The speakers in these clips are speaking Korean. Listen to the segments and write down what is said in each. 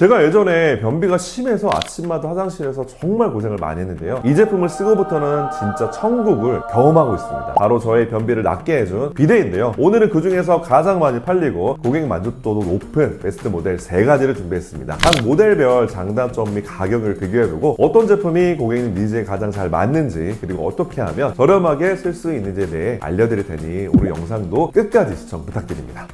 제가 예전에 변비가 심해서 아침마다 화장실에서 정말 고생을 많이 했는데요. 이 제품을 쓰고부터는 진짜 천국을 경험하고 있습니다. 바로 저의 변비를 낫게 해준 비데인데요. 오늘은 그 중에서 가장 많이 팔리고 고객 만족도도 높은 베스트 모델 세 가지를 준비했습니다. 각 모델별 장단점 및 가격을 비교해보고 어떤 제품이 고객님 니즈에 가장 잘 맞는지 그리고 어떻게 하면 저렴하게 쓸 수 있는지에 대해 알려드릴 테니 오늘 영상도 끝까지 시청 부탁드립니다.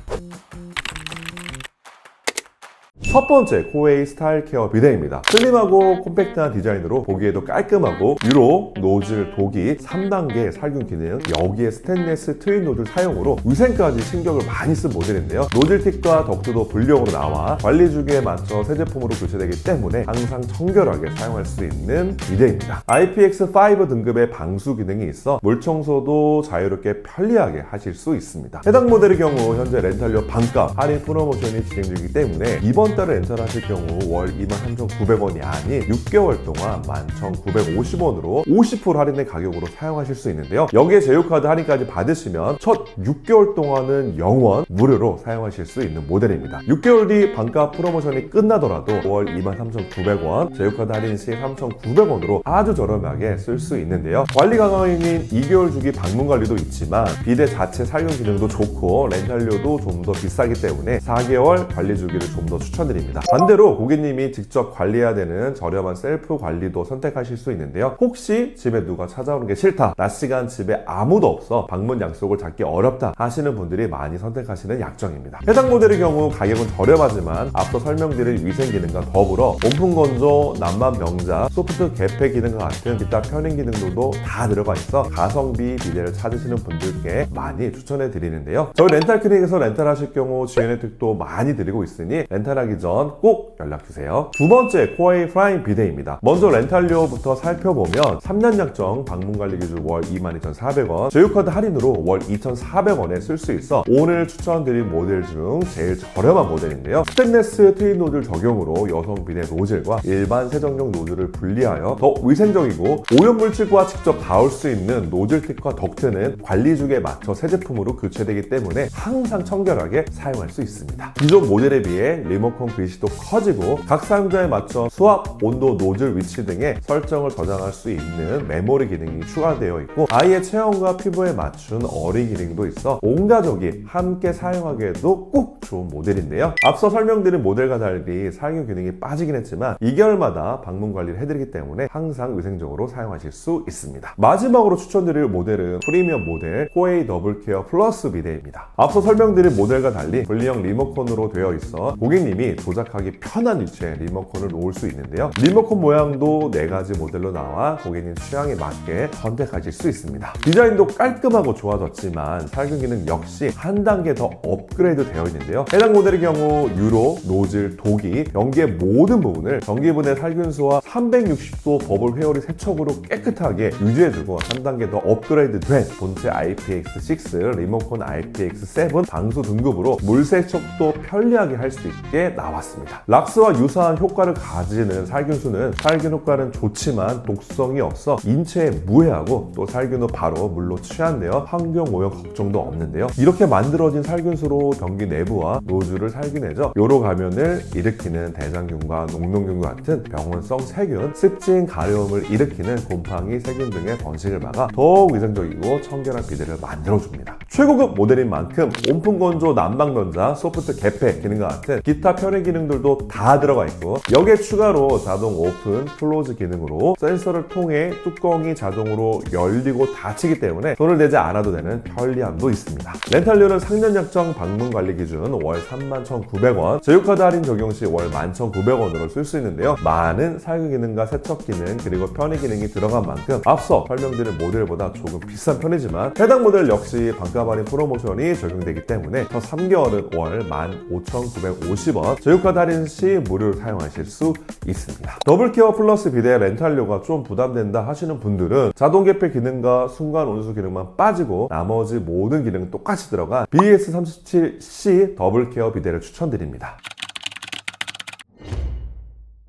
첫 번째 코웨이 스타일 케어 비데입니다. 슬림하고 콤팩트한 디자인으로 보기에도 깔끔하고 유로, 노즐, 독이 3단계 살균 기능 여기에 스테인레스 트윈 노즐 사용으로 위생까지 신경을 많이 쓴 모델인데요. 노즐틱과 덕트도 분량으로 나와 관리 주기에 맞춰 새 제품으로 교체되기 때문에 항상 청결하게 사용할 수 있는 비데입니다. IPX5 등급의 방수 기능이 있어 물 청소도 자유롭게 편리하게 하실 수 있습니다. 해당 모델의 경우 현재 렌탈료 반값 할인 프로모션이 진행 중이기 때문에 이번 달에 렌탈하실 경우 월 23,900원이 아닌 6개월 동안 11,950원으로 50% 할인된 가격으로 사용하실 수 있는데요. 여기에 제휴카드 할인까지 받으시면 첫 6개월 동안은 영원 무료로 사용하실 수 있는 모델입니다. 6개월 뒤 반값 프로모션이 끝나더라도 월 23,900원, 제휴카드 할인 시 3,900원으로 아주 저렴하게 쓸 수 있는데요. 관리 강화인인 2개월 주기 방문 관리도 있지만 비대 자체 살균 기능도 좋고 렌탈료도 좀 더 비싸기 때문에 4개월 관리 주기를 좀 더 추천 드립니다. 반대로 고객님이 직접 관리해야 되는 저렴한 셀프 관리도 선택하실 수 있는데요. 혹시 집에 누가 찾아오는 게 싫다, 낮 시간 집에 아무도 없어 방문 약속을 잡기 어렵다 하시는 분들이 많이 선택하시는 약정입니다. 해당 모델의 경우 가격은 저렴하지만 앞서 설명드린 위생 기능과 더불어 온풍 건조, 난방 병자, 소프트 개폐 기능과 같은 기타 편의 기능들도 다 들어가 있어 가성비 비대를 찾으시는 분들께 많이 추천해 드리는데요. 저희 렌탈 클릭에서 렌탈하실 경우 지원 혜택도 많이 드리고 있으니 렌탈하기 전 꼭 연락 주세요. 두 번째 코아이 프라임 비데입니다. 먼저 렌탈료부터 살펴보면 3년 약정 방문 관리 기준 월 22,400원, 제휴카드 할인으로 월 2,400원에 쓸 수 있어 오늘 추천드린 모델 중 제일 저렴한 모델인데요. 스테인레스 트윈 노즐 적용으로 여성 비데 노즐과 일반 세정용 노즐을 분리하여 더 위생적이고 오염 물질과 직접 닿을 수 있는 노즐틱과 덕트는 관리 주기에 맞춰 새 제품으로 교체되기 때문에 항상 청결하게 사용할 수 있습니다. 기존 모델에 비해 리모컨 글씨도 커지고 각 사용자에 맞춰 수압, 온도, 노즐 위치 등의 설정을 저장할 수 있는 메모리 기능이 추가되어 있고 아이의 체형과 피부에 맞춘 어리 기능도 있어 온 가족이 함께 사용하기에도 꼭 좋은 모델인데요. 앞서 설명드린 모델과 달리 살균 기능이 빠지긴 했지만 2개월마다 방문 관리를 해드리기 때문에 항상 위생적으로 사용하실 수 있습니다. 마지막으로 추천드릴 모델은 프리미엄 모델 코에이 더블케어 플러스 비데입니다. 앞서 설명드린 모델과 달리 분리형 리모컨으로 되어 있어 고객님이 조작하기 편한 위치에 리모컨을 놓을 수 있는데요. 리모컨 모양도 4가지 모델로 나와 고객님 취향에 맞게 선택하실 수 있습니다. 디자인도 깔끔하고 좋아졌지만 살균 기능 역시 한 단계 더 업그레이드 되어 있는데요. 해당 모델의 경우 유로, 노즐, 독이 연기의 모든 부분을 전기분해 살균수와 360도 버블 회오리 세척으로 깨끗하게 유지해주고 한 단계 더 업그레이드 된 본체 IPX6 리모컨 IPX7 방수 등급으로 물 세척도 편리하게 할 수 있게 나왔습니다. 락스와 유사한 효과를 가지는 살균수는 살균 효과는 좋지만 독성이 없어 인체에 무해하고 또 살균 후 바로 물로 취한되어 환경 오염 걱정도 없는데요. 이렇게 만들어진 살균수로 변기 내부와 노즐을 살균해줘 요로 감염을 일으키는 대장균과 녹농균 같은 병원성 세균, 습진, 가려움을 일으키는 곰팡이, 세균 등의 번식을 막아 더욱 위생적이고 청결한 비데를 만들어줍니다. 최고급 모델인 만큼 온풍 건조, 난방 변자, 소프트 개폐 기능과 같은 기타 편의 기능들도 다 들어가 있고 여기에 추가로 자동 오픈, 클로즈 기능으로 센서를 통해 뚜껑이 자동으로 열리고 닫히기 때문에 손을 대지 않아도 되는 편리함도 있습니다. 렌탈료는 상년 약정 방문 관리 기준 월 31,900원, 제휴카드 할인 적용 시 월 11,900원으로 쓸 수 있는데요. 많은 살균 기능과 세척 기능 그리고 편의 기능이 들어간 만큼 앞서 설명드린 모델보다 조금 비싼 편이지만 해당 모델 역시 반값 할인 프로모션이 적용되기 때문에 첫 3개월은 월 15,950원, 제휴카드 할인 시 무료로 사용하실 수 있습니다. 더블케어 플러스 비대 렌탈료가 좀 부담된다 하시는 분들은 자동 개폐 기능과 순간 온수 기능만 빠지고 나머지 모든 기능은 똑같이 들어간 BS37C 더블케어 비대를 추천드립니다.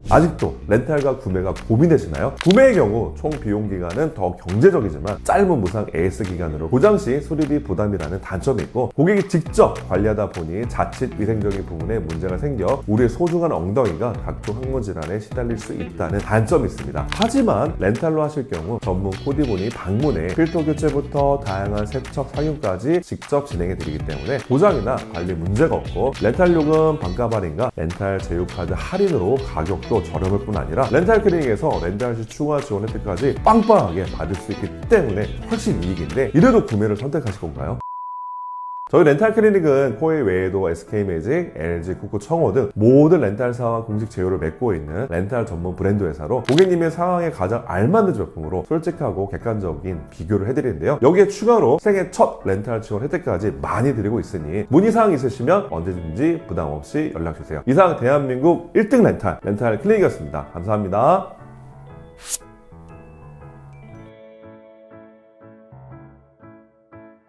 아직도 렌탈과 구매가 고민되시나요? 구매의 경우 총 비용 기간은 더 경제적이지만 짧은 무상 AS 기간으로 고장 시 수리비 부담이라는 단점이 있고 고객이 직접 관리하다 보니 자칫 위생적인 부분에 문제가 생겨 우리의 소중한 엉덩이가 각종 항문 질환에 시달릴 수 있다는 단점이 있습니다. 하지만 렌탈로 하실 경우 전문 코디분이 방문해 필터 교체부터 다양한 세척 착용까지 직접 진행해 드리기 때문에 고장이나 관리 문제가 없고 렌탈 요금 반값 할인과 렌탈 제휴 카드 할인으로 가격도 저렴할 뿐 아니라 렌탈 클리닉에서 렌탈 시 추가 지원 혜택까지 빵빵하게 받을 수 있기 때문에 훨씬 이익인데 이래도 구매를 선택하실 건가요? 저희 렌탈 클리닉은 코웨이 외에도 SK매직, LG, 쿠쿠, 청호 등 모든 렌탈사와 공식 제휴를 맺고 있는 렌탈 전문 브랜드 회사로 고객님의 상황에 가장 알맞는 제품으로 솔직하고 객관적인 비교를 해드리는데요. 여기에 추가로 생애 첫 렌탈 지원 혜택까지 많이 드리고 있으니 문의사항 있으시면 언제든지 부담 없이 연락주세요. 이상 대한민국 1등 렌탈, 렌탈 클리닉이었습니다. 감사합니다.